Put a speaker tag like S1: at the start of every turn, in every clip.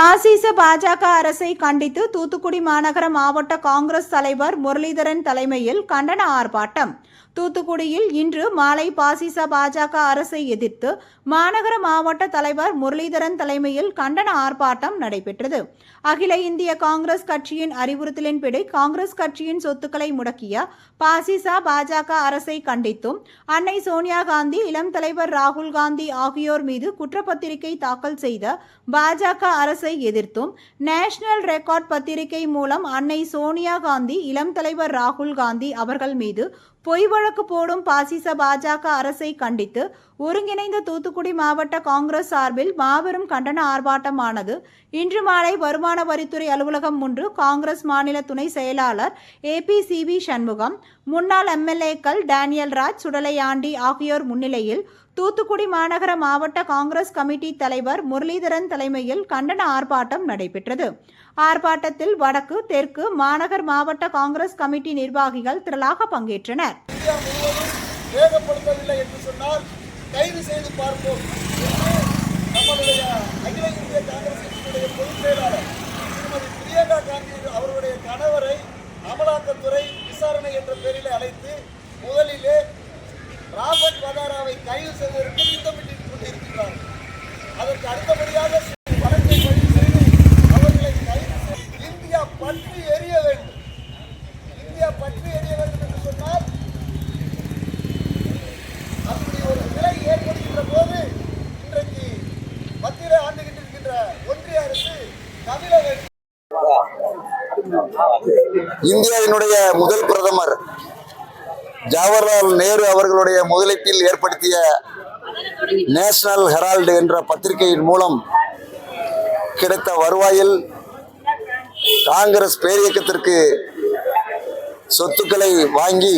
S1: பாசிச பாஜக அரசை கண்டித்து தூத்துக்குடி மாநகர மாவட்ட காங்கிரஸ் தலைவர் முரளிதரன் தலைமையில் கண்டன ஆர்ப்பாட்டம். தூத்துக்குடியில் இன்று மாலை பாசிச பாஜக அரசை எதிர்த்து மாநகர மாவட்ட தலைவர் முரளிதரன் தலைமையில் கண்டன ஆர்ப்பாட்டம் நடைபெற்றது. அகில இந்திய காங்கிரஸ் கட்சியின் அறிவுறுத்தலின்படி காங்கிரஸ் கட்சியின் சொத்துக்களை முடக்கிய பாசிச பாஜக அரசை கண்டித்தும் அன்னை சோனியா காந்தி இளம் தலைவர் ராகுல் காந்தி ஆகியோர் மீது குற்றப்பத்திரிகை தாக்கல் செய்த பாஜக அரசை எதிர்த்தும் நேஷனல் ரெக்கார்ட் பத்திரிகை மூலம் அன்னை சோனியா காந்தி இளம் தலைவர் ராகுல் காந்தி அவர்கள் மீது பொய் வழக்கு போடும் பாசிச பாஜக அரசை கண்டித்து ஒருங்கிணைந்த தூத்துக்குடி மாவட்ட காங்கிரஸ் சார்பில் மாபெரும் கண்டன ஆர்ப்பாட்டமானது இன்று மாலை வருமான வரித்துறை அலுவலகம் முன்பு காங்கிரஸ் மாநில துணை செயலாளர் A P C V Shanmugam முன்னாள் எம்எல்ஏக்கள் டேனியல் ராஜ் சுடலையாண்டி ஆகியோர் முன்னிலையில் தூத்துக்குடி மாநகர மாவட்ட காங்கிரஸ் கமிட்டி தலைவர் முரளிதரன் தலைமையில் கண்டன ஆர்ப்பாட்டம் நடைபெற்றது. ஆர்ப்பாட்டத்தில் வடக்கு தெற்கு மாநகர் மாவட்ட காங்கிரஸ் கமிட்டி நிர்வாகிகள் திரளாக பங்கேற்றனர்.
S2: வேகப்படுத்தவில்லை என்று சொன்னால் கைது செய்து பார்ப்போம் நம்மளுடைய அகில இந்திய பொதுச் செயலாளர் திருமதி பிரியங்கா காந்தி அவருடைய கணவரை அமலாக்கத்துறை விசாரணை என்ற பெயரில் அழைத்து முதலிலே ராபர்ட் வதாராவை கைது செய்வதற்கு திட்டமிட்டுக் கொண்டிருக்கிறார்கள் அதற்கு அடுத்தபடியாக வழக்கை பதிவு செய்து அவர்களை கைது செய்து இந்தியா பற்றி எரிய வேண்டும் இந்தியா பற்றி வேண்டும் என்று சொன்னால் ஒரு நிலை ஏற்படுகின்ற போது இன்றைக்கு ஒன்றிய அரசு தமிழக
S3: இந்தியாவினுடைய முதல் பிரதமர் ஜவஹர்லால் நேரு அவர்களுடைய முதலீட்டில் ஏற்படுத்திய நேஷனல் ஹெரால்டு என்ற பத்திரிகையின் மூலம் கிடைத்த வருவாயில் காங்கிரஸ் பேரியக்கத்திற்கு சொத்துக்களை வாங்கி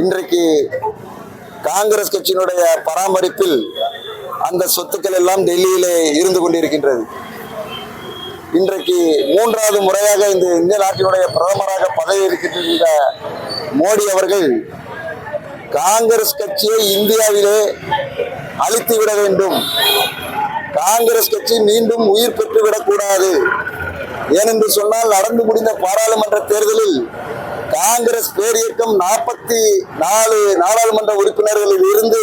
S3: இன்றைக்கு காங்கிரஸ் கட்சியினுடைய பராமரிப்பில் அந்த சொத்துக்கள் எல்லாம் டெல்லியிலே இருந்து கொண்டிருக்கின்றது. இன்றைக்கு மூன்றாவது முறையாக இந்த இந்திய நாட்டினுடைய பிரதமராக பதவி இருக்கின்ற மோடி அவர்கள் காங்கிரஸ் கட்சியை இந்தியாவிலே அழித்து விட வேண்டும். காங்கிரஸ் கட்சி மீண்டும் உயிர் பெற்றுவிடக்கூடாது. ஏனென்று சொன்னால் நடந்து முடிந்த பாராளுமன்ற தேர்தலில் காங்கிரஸ் பேரியக்கம் நாற்பத்தி நாலு நாடாளுமன்ற உறுப்பினர்களில் இருந்து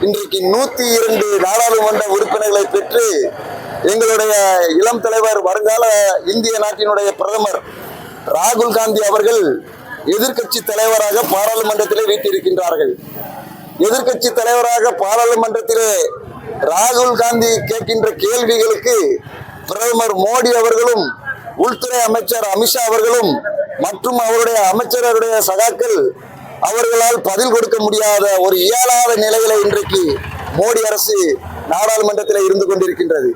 S3: இன்றைக்கு நூத்தி இரண்டு நாடாளுமன்ற உறுப்பினர்களை பெற்று எங்களுடைய இளம் தலைவர் வருங்கால இந்திய நாட்டினுடைய பிரதமர் ராகுல் காந்தி அவர்கள் எதிர்க்கட்சி தலைவராக பாராளுமன்றத்திலே வீட்டிருக்கின்றார்கள். எதிர்கட்சி தலைவராக பாராளுமன்றத்திலே ராகுல் காந்தி கேட்கின்ற கேள்விகளுக்கு பிரதமர் மோடி அவர்களும் உள்துறை அமைச்சர் அமித்ஷா அவர்களும் மற்றும் அவருடைய அமைச்சருடைய சகாக்கள் அவர்களால் பதில் கொடுக்க முடியாத ஒரு இயலாத நிலையில இன்றைக்கு மோடி அரசு நாடாளுமன்றத்தில் இருந்து கொண்டிருக்கின்றது.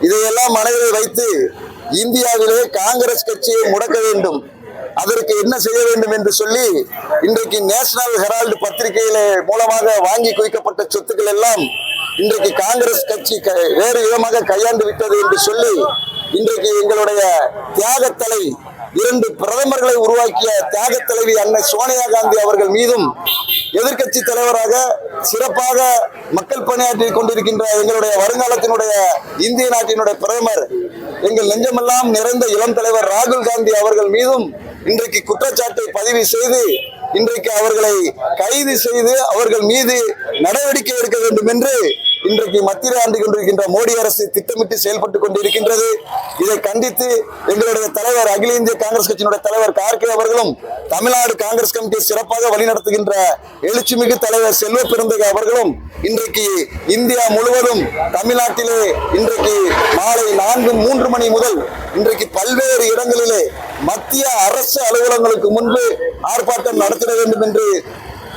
S3: இதையெல்லாம் மனதில் வைத்து இந்தியாவிலே காங்கிரஸ் கட்சியை முடக்க வேண்டும் அதற்கு என்ன செய்ய வேண்டும் என்று சொல்லி இன்றைக்கு நேஷனல் ஹெரால்டு பத்திரிகையில மூலமாக வாங்கி குவிக்கப்பட்ட சொத்துக்கள் எல்லாம் இன்றைக்கு காங்கிரஸ் கட்சி க- வேறு விதமாக கையாண்டு விட்டது என்று சொல்லி இன்றைக்கு எங்களுடைய தியாகத்தலை இரண்டு பிரதமர்களை உருவாக்கிய தியாக தலைவி அன்னை சோனியா காந்தி அவர்கள் மீதும் எதிர்க்கட்சி தலைவராக சிறப்பாக மக்கள் பணியாற்றி கொண்டிருக்கின்ற எங்களுடைய வருங்காலத்தினுடைய இந்திய நாட்டினுடைய பிரதமர் எங்கள் நெஞ்சமெல்லாம் நிறைந்த இளம் தலைவர் ராகுல் காந்தி அவர்கள் மீதும் இன்றைக்கு குற்றச்சாட்டை பதிவு செய்து இன்றைக்கு அவர்களை கைது செய்து அவர்கள் மீது நடவடிக்கை எடுக்க வேண்டும் என்று இன்றைக்கு மத்தியில் ஆண்டு கொண்டிருக்கின்ற மோடி அரசு திட்டமிட்டு செயல்பட்டுக் கொண்டிருக்கின்றது. இதை கண்டித்து எங்களுடைய தலைவர் அகில இந்திய காங்கிரஸ் கட்சியினுடைய தலைவர் கார்கே அவர்களும் தமிழ்நாடு காங்கிரஸ் கமிட்டியை சிறப்பாக வழிநடத்துகின்ற எழுச்சிமிகு தலைவர் செல்வ பெருந்தகை அவர்களும் இன்றைக்கு இந்தியா முழுவதும் தமிழ்நாட்டிலே இன்றைக்கு மாலை நான்கு மூன்று மணி முதல் இன்றைக்கு பல்வேறு இடங்களிலே மத்திய அரசு அலுவலகங்களுக்கு முன்பு ஆர்ப்பாட்டம் நடத்திட வேண்டும் என்று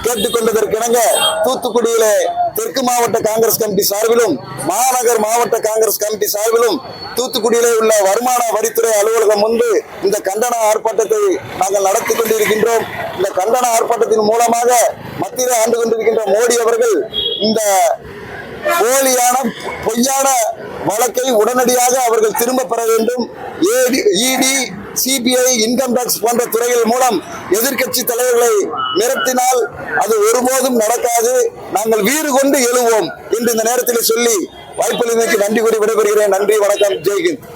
S3: கேட்டுக்கொண்டதற்கிணங்க தூத்துக்குடியிலே தெற்கு மாவட்ட காங்கிரஸ் கமிட்டி சார்பிலும் மாநகர் மாவட்ட காங்கிரஸ் கமிட்டி சார்பிலும் தூத்துக்குடியிலே உள்ள வருமான வரித்துறை அலுவலகம் முன்பு இந்த கண்டன ஆர்ப்பாட்டத்தை நாங்கள் நடத்தி கொண்டிருக்கின்றோம். இந்த கண்டன ஆர்ப்பாட்டத்தின் மூலமாக மத்தியில் ஆண்டு கொண்டிருக்கின்ற மோடி அவர்கள் இந்த போலியான பொய்யான வழக்கை உடனடியாக அவர்கள் திரும்ப பெற வேண்டும். இடி சிபிஐ இன்கம் டாக்ஸ் போன்ற துறைகள் மூலம் எதிர்க்கட்சி தலைவர்களை மிரட்டினால் அது ஒருபோதும் நடக்காது. நாங்கள் வீறு கொண்டு எழுவோம் என்று இந்த நேரத்தில் சொல்லி வாய்ப்பளிமைக்கு நன்றி கூறி விடைபெறுகிறேன். நன்றி வணக்கம் ஜெய்ஹிந்த்.